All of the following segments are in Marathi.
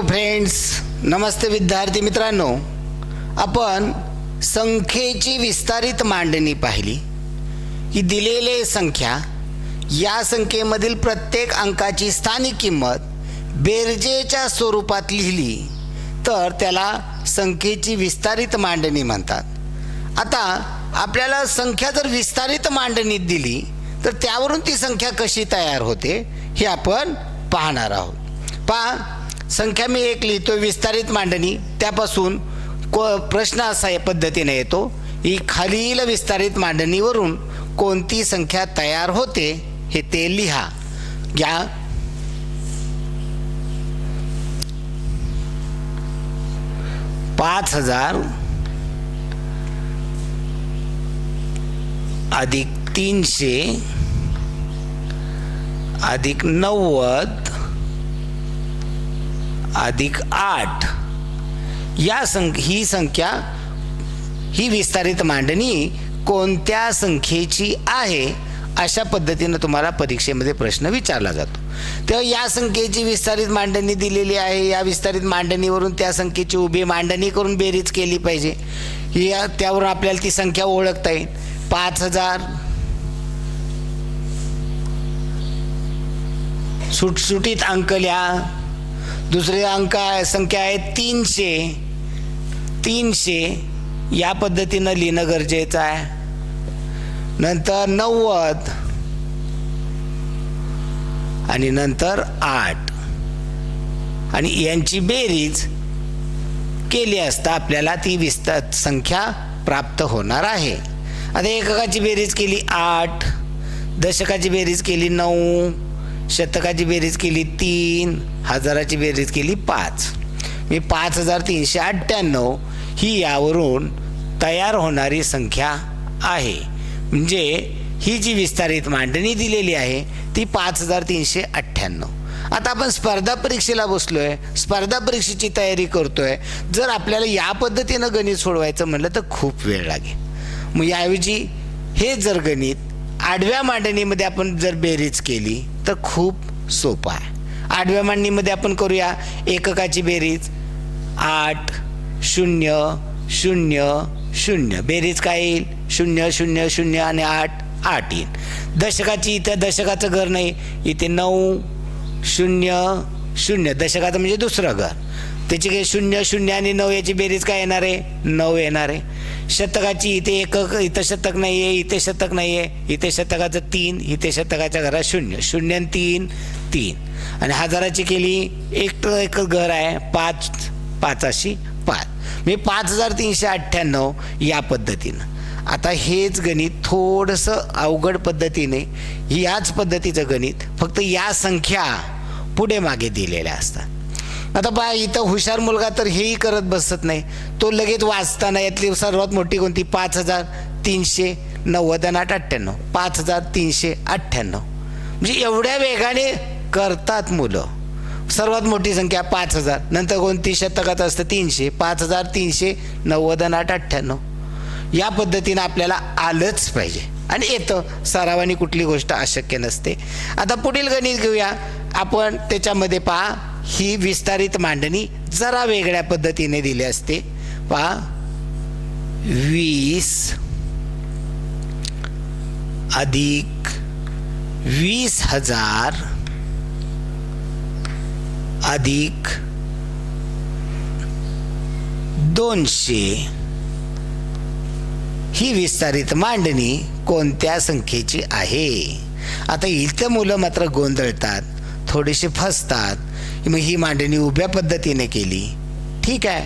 हॅलो फ्रेंड्स नमस्ते विद्यार्थी मित्रांनो. आपण संख्येची विस्तारित मांडणी पाहिली. की दिलेले संख्या या संख्येमधील प्रत्येक अंकाची स्थानिक किंमत बेरजेच्या स्वरूपात लिहिली. तर त्याला संख्येची विस्तारित मांडणी म्हणतात. आता आपल्याला संख्या जर विस्तारित मांडणीत दिली तर त्यावरून ती संख्या कशी तयार होते हे आपण पाहणार आहोत. पहा संख्या मी एक लिहितो विस्तारित मांडणी. त्यापासून को प्रश्न असा या पद्धतीने येतो ही खालील विस्तारित मांडणीवरून कोणती संख्या तयार होते हे ते लिहा. घ्या पाच हजार अधिक तीनशे अधिक नव्वद अधिक आठ. या संख ही संख्या ही विस्तारित मांडणी कोणत्या संख्येची आहे अशा पद्धतीनं तुम्हाला परीक्षेमध्ये प्रश्न विचारला जातो. तेव्हा या संख्येची विस्तारित मांडणी दिलेली आहे. या विस्तारित मांडणीवरून त्या संख्येची उभी मांडणी करून बेरीज केली पाहिजे. या त्यावरून आपल्याला ती संख्या ओळखता येईल. पाच हजार. सुटसुटीत अंक लिहा. दुसरे अंक आहे संख्या आहे तीनशे. तीनशे या पद्धतीनं लिहिणं गरजेचं आहे. नंतर नव्वद. आणि नंतर आठ. आणि यांची बेरीज केली असता आपल्याला ती विस्तार संख्या प्राप्त होणार आहे. आता एककाची बेरीज केली आठ दशकाची बेरीज केली नऊ शतकाची बेरीज केली तीन हजाराची बेरीज केली पाच. मी पाच हजार तीनशे अठ्ठ्याण्णव ही यावरून तयार होणारी संख्या आहे. म्हणजे ही जी विस्तारित मांडणी दिलेली आहे ती पाच हजार तीनशे अठ्ठ्याण्णव. आता आपण स्पर्धा परीक्षेला बसलो आहे स्पर्धा परीक्षेची तयारी करतो आहे जर आपल्याला या पद्धतीनं गणित सोडवायचं म्हणलं तर खूप वेळ लागेल. मग याऐवजी हे जर गणित आडव्या मांडणीमध्ये आपण जर बेरीज केली तर खूप सोपं आहे. आठव्या मांडणीमध्ये आपण करूया एककाची बेरीज. आठ शून्य शून्य शून्य. बेरीज काय येईल? शून्य शून्य शून्य आणि आठ आठ येईल. दशकाची इथं दशकाचं घर नाही. इथे नऊ शून्य शून्य. दशकाचं म्हणजे दुसरं घर. त्याची काही शून्य शून्य आणि नऊ याची बेरीज काय येणार आहे? नऊ येणार आहे. शतकाची इथे एकक इथं शतक नाही आहे इथे शतक नाही आहे इथे शतकाचं तीन इथे शतकाच्या घरात शून्य शून्य तीन तीन. आणि हजाराची केली एक एक घर आहे पाच पाचाशी पाच. मी पाच हजार तीनशे अठ्ठ्याण्णव या पद्धतीनं. आता हेच गणित थोडंसं अवघड पद्धतीने याच पद्धतीचं गणित फक्त या संख्या पुढे मागे दिलेल्या असतात. आता पहा इथं हुशार मुलगा तर हेही करत बसत नाही. तो लगेच वाचताना यातली सर्वात मोठी कोणती? पाच हजार तीनशे नव्वद आणि आठ अठ्ठ्याण्णव. पाच हजार तीनशे अठ्ठ्याण्णव. म्हणजे एवढ्या वेगाने करतात मुलं. सर्वात मोठी संख्या पाच हजार. नंतर कोणती? शतकात असतं तीनशे. पाच हजार तीनशे नव्वद आणि आठ अठ्ठ्याण्णव. या पद्धतीनं आपल्याला आलंच पाहिजे. आणि येतं. सरावानी कुठली गोष्ट अशक्य नसते. आता पुढील गणित घेऊया. आपण त्याच्यामध्ये पहा. ही विस्तारित मांडणी जरा वेगळ्या पद्धतीने दिली असते. पहा. वीस अधिक वीस हजार अधिक दोनशे. ही विस्तारित मांडणी कोणत्या संख्येची आहे? आता इथं मुलं मात्र गोंधळतात थोडेसे फसतात मग ही मांडणी उभ्या पद्धतीने केली. ठीक आहे.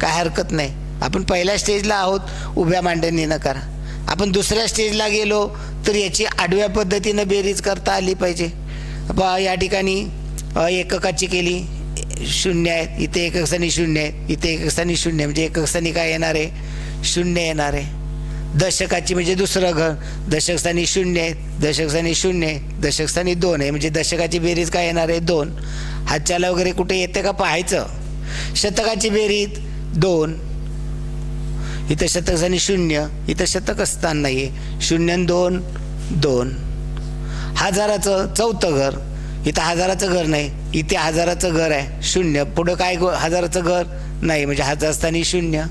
काय हरकत नाही. आपण पहिल्या स्टेजला आहोत. उभ्या मांडणीनं करा. आपण दुसऱ्या स्टेजला गेलो तर याची आडव्या पद्धतीनं बेरीज करता आली पाहिजे. बा या ठिकाणी एककाची केली. शून्य आहेत इथे एकक स्थानी शून्य आहेत इथे एकक स्थानी शून्य म्हणजे एकक स्थानी काय येणार आहे? शून्य येणार आहे. दशकाची म्हणजे दुसरं घर. दशकस्थानी शून्य आहेत दशकस्थानी शून्य आहे. दशकस्थानी दोन आहे. म्हणजे दशकाची बेरीज काय येणार आहे? दोन. हातच्याला वगैरे कुठे येते का पाहायचं? शतकाची बेरीत दोन. इथं शतक स्थानी शून्य. इथं शतक स्थान नाही आहे शून्य दोन दोन. हजाराचं चौथं घर. इथं हजाराचं घर नाही इथे हजाराचं घर आहे शून्य. पुढं काय गो हजाराचं घर? नाही म्हणजे हजार स्थानी शून्य.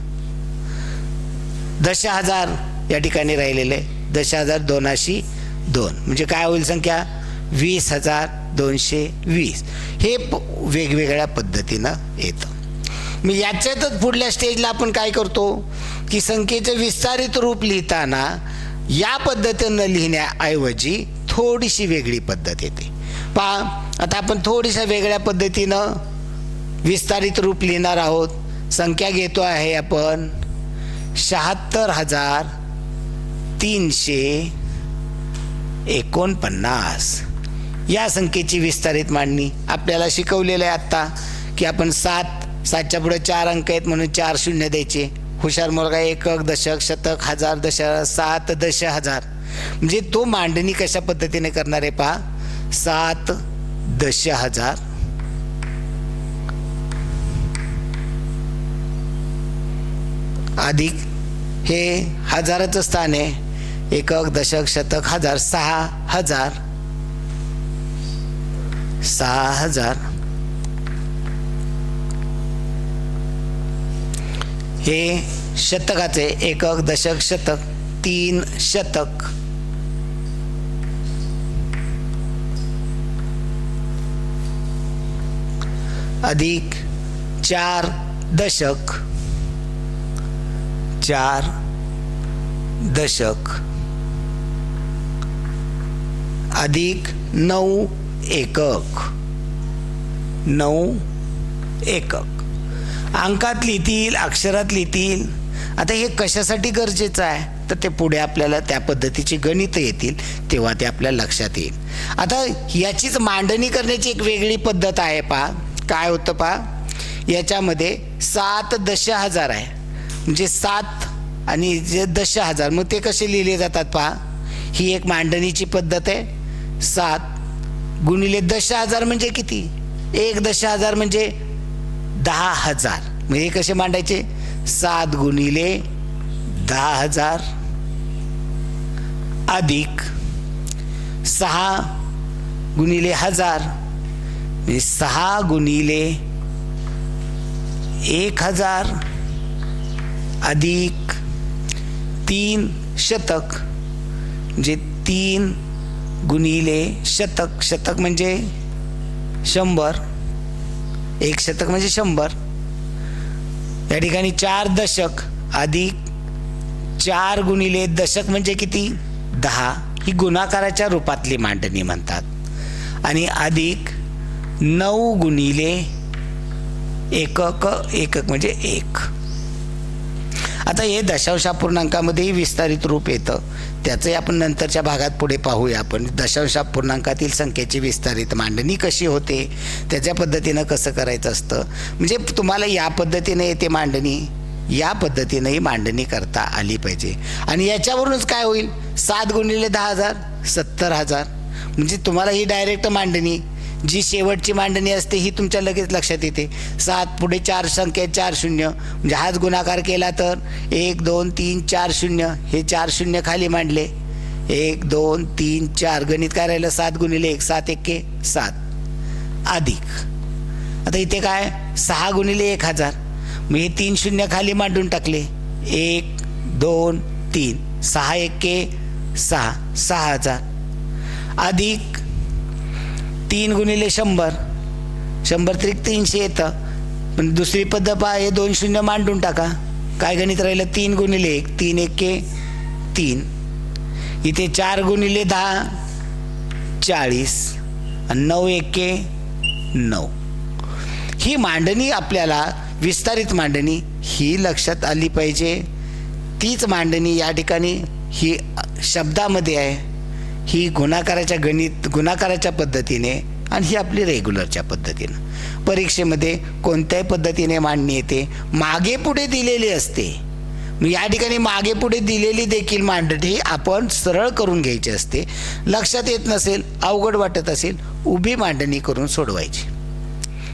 दश हजार या ठिकाणी राहिलेले. दश हजार दोनाशी दोन. म्हणजे काय होईल संख्या? वीस हजार दोनशे वीस. हे प- वेगवेगळ्या पद्धतीनं येतं. मग याच्यातच पुढल्या स्टेजला आपण काय करतो? की संख्येचं विस्तारित रूप लिहिताना या पद्धतीनं लिहिण्याऐवजी थोडीशी वेगळी पद्धत येते. पहा आता आपण थोडीशा वेगळ्या पद्धतीनं विस्तारित रूप लिहिणार आहोत. संख्या घेतो आहे आपण शहात्तर हजार तीनशे एकोणपन्नास. या संख्येची विस्तारित मांडणी आपल्याला शिकवलेलं आहे आत्ता की आपण सात सातच्या पुढे चार अंक आहेत म्हणून चार शून्य द्यायचे. हुशार मुलगा एकक दशक शतक हजार दश सात दश हजार. म्हणजे तो मांडणी कशा पद्धतीने करणार आहे पहा. सात दश हजार. अधिक हे हजाराचं स्थान आहे. एकक दशक शतक हजार सहा हजार. सहा हजार. हे शतकाचे एकक दशक शतक तीन शतक. अधिक चार दशक. चार दशक. अधिक नऊ एकक. नऊ एकक. अंकात लिहितील अक्षरात लिहितील आता हे कशासाठी गरजेचं आहे? तर ते पुढे आपल्याला त्या पद्धतीची गणित येतील तेव्हा ते आपल्या लक्षात येईल. आता याचीच मांडणी करण्याची एक वेगळी पद्धत आहे पा काय होतं पा याच्यामध्ये सात दश हजार आहे. म्हणजे सात आणि जे दश हजार मग ते कसे लिहिले जातात पहा? ही एक मांडणीची पद्धत आहे. सात गुणिले दश हजार म्हणजे किती? एक दश हजार म्हणजे दहा हजार. म्हणजे कसे मांडायचे? सात गुणिले दहा हजार अधिक सहा गुणिले हजार. म्हणजे सहा गुणिले एक हजार अधिक तीन शतक. म्हणजे तीन गुणिले शतक. शतक म्हणजे शंभर. एक शतक म्हणजे शंभर. या ठिकाणी चार दशक अधिक चार गुणिले दशक म्हणजे किती? दहा. ही गुणाकाराच्या रूपातली मांडणी म्हणतात. आणि अधिक नऊ गुणिले एकक एकक म्हणजे एक. आता हे दशांशापूर्णांकामध्येही विस्तारित रूप येतं. त्याचंही आपण नंतरच्या भागात पुढे पाहूया. आपण दशांश पूर्णांकातील संख्येची विस्तारित मांडणी कशी होते? त्याच्या पद्धतीनं कसं करायचं असतं? म्हणजे तुम्हाला या पद्धतीने येते मांडणी? या पद्धतीनंही मांडणी करता आली पाहिजे. आणि याच्यावरूनच काय होईल? सात गुणिले दहा हजार सत्तर हजार. म्हणजे तुम्हाला ही डायरेक्ट मांडणी जी शेवटची मांडणी असते ही तुमच्या लगेच लक्षात येते. सात पुढे चार संख्या चार शून्य. म्हणजे हाच गुणाकार केला तर एक दोन तीन चार शून्य. हे चार शून्य खाली मांडले. एक दोन तीन चार. गणित काय राहिलं? सात गुणिले एक. सात एके सात. अधिक. आता इथे काय? सहा गुणिले एक हजार. मग हे तीन शून्य खाली मांडून टाकले. एक दोन तीन. सहा एके सहा. सहा हजार. अधिक. तीन गुणिले शंभर. शंभर त्रिक तीनशे येतं. पण दुसरी पद्धत पहा हे दोन शून्य मांडून टाका. काय गणित राहिलं? तीन गुणिले एक तीन एके तीन. इथे चार गुणिले दहा चाळीस. आणि नऊ एके नऊ. ही मांडणी आपल्याला विस्तारित मांडणी ही लक्षात आली पाहिजे. तीच मांडणी या ठिकाणी ही शब्दामध्ये आहे. ही गुणाकाराच्या गणित गुणाकाराच्या पद्धतीने आणि ही आपली रेग्युलरच्या पद्धतीनं. परीक्षेमध्ये कोणत्याही पद्धतीने मांडणी येते. मागे पुढे दिलेली असते. या ठिकाणी मागे पुढे दिलेली देखील मांडणी आपण सरळ करून घ्यायची असते. लक्षात येत नसेल अवघड वाटत असेल उभी मांडणी करून सोडवायची.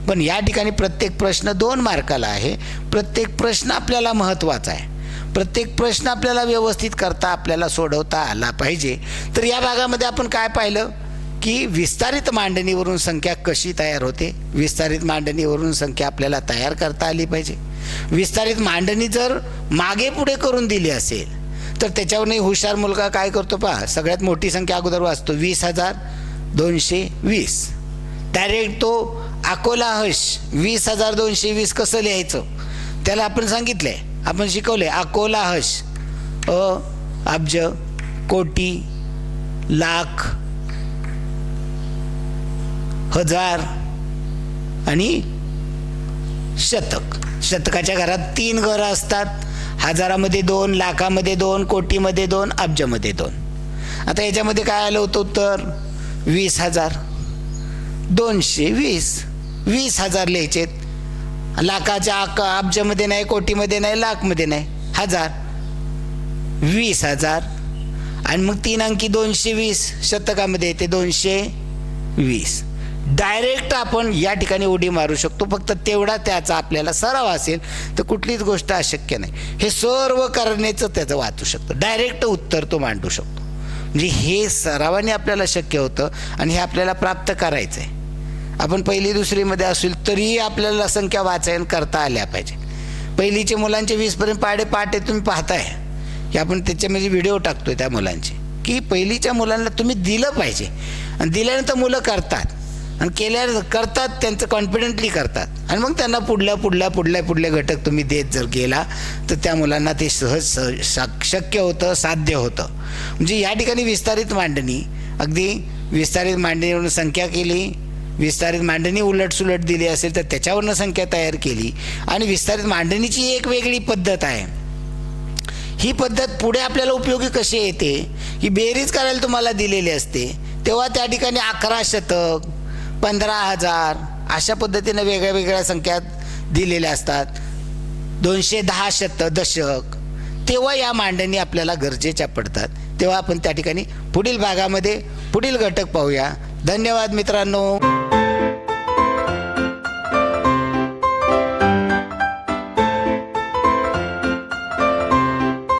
पण या ठिकाणी प्रत्येक प्रश्न दोन मार्काला आहे. प्रत्येक प्रश्न आपल्याला महत्त्वाचा आहे. प्रत्येक प्रश्न आपल्याला व्यवस्थित करता आपल्याला सोडवता आला पाहिजे. तर या भागामध्ये आपण काय पाहिलं? की विस्तारित मांडणीवरून संख्या कशी तयार होते? विस्तारित मांडणीवरून संख्या आपल्याला तयार करता आली पाहिजे. विस्तारित मांडणी जर मागे पुढे करून दिली असेल तर त्याच्यावरही हुशार मुलगा काय करतो पहा? सगळ्यात मोठी संख्या अगोदर वाचतो वीस हजार दोनशे वीस. डायरेक्ट तो अकोला हश वीस हजार दोनशे वीस कसं लिहायचं? त्याला आपण सांगितलं आहे आपण शिकवले अकोला हश अ अब्ज कोटी लाख हजार आणि शतक. शतकाच्या घरात तीन घरं असतात. हजारामध्ये दोन लाखामध्ये दोन कोटीमध्ये दोन अब्जमध्ये दोन. आता याच्यामध्ये काय आलं होतं तर वीस हजार. दोनशे वीस. वीस हजार लिहायचेत. लाखाच्या अक अब्जमध्ये नाही कोटीमध्ये नाही लाखमध्ये नाही. हजार. वीस हजार. आणि मग तीन अंकी दोनशे वीस. शतकामध्ये येते दोनशे वीस. डायरेक्ट आपण या ठिकाणी उडी मारू शकतो. फक्त तेवढा त्याचा आपल्याला सराव असेल तर कुठलीच गोष्ट अशक्य नाही. हे सर्व करण्याचं त्याचं वाचू शकतं. डायरेक्ट उत्तर तो मांडू शकतो. म्हणजे हे सरावाने आपल्याला शक्य होतं आणि हे आपल्याला प्राप्त करायचं आहे आपण पहिली दुसरीमध्ये असेल तरीही आपल्याला संख्या वाचायन करता आल्या पाहिजे. पहिलीचे मुलांचे वीसपर्यंत पाडे पाटे तुम्ही पाहताय. की आपण त्याच्यामध्ये व्हिडिओ टाकतोय त्या मुलांचे. की पहिलीच्या मुलांना तुम्ही दिलं पाहिजे. आणि दिल्यानंतर मुलं करतात. आणि केल्या करतात त्यांचं कॉन्फिडेंटली करतात. आणि मग त्यांना पुढल्या पुढल्या पुढल्या पुढल्या घटक तुम्ही देत जर गेला तर त्या मुलांना ते सहज सहज शक्य होतं साध्य होतं. म्हणजे या ठिकाणी विस्तारित मांडणी. अगदी विस्तारित मांडणीवरून संख्या केली. विस्तारित मांडणी उलटसुलट दिली असेल तर त्याच्यावरनं संख्या तयार केली. आणि विस्तारित मांडणीची एक वेगळी पद्धत आहे. ही पद्धत पुढे आपल्याला उपयोगी कशी येते? ही बेरीज करायला तुम्हाला दिलेली असते. तेव्हा त्या ठिकाणी अकरा शतक पंधरा हजार अशा पद्धतीनं वेगळ्या वेगळ्या संख्या दिलेल्या असतात. दोनशे दहा शत दशक. तेव्हा या मांडणी आपल्याला गरजेच्या पडतात. तेव्हा आपण त्या ठिकाणी पुढील भागामध्ये पुढील घटक पाहूया. धन्यवाद मित्रांनो.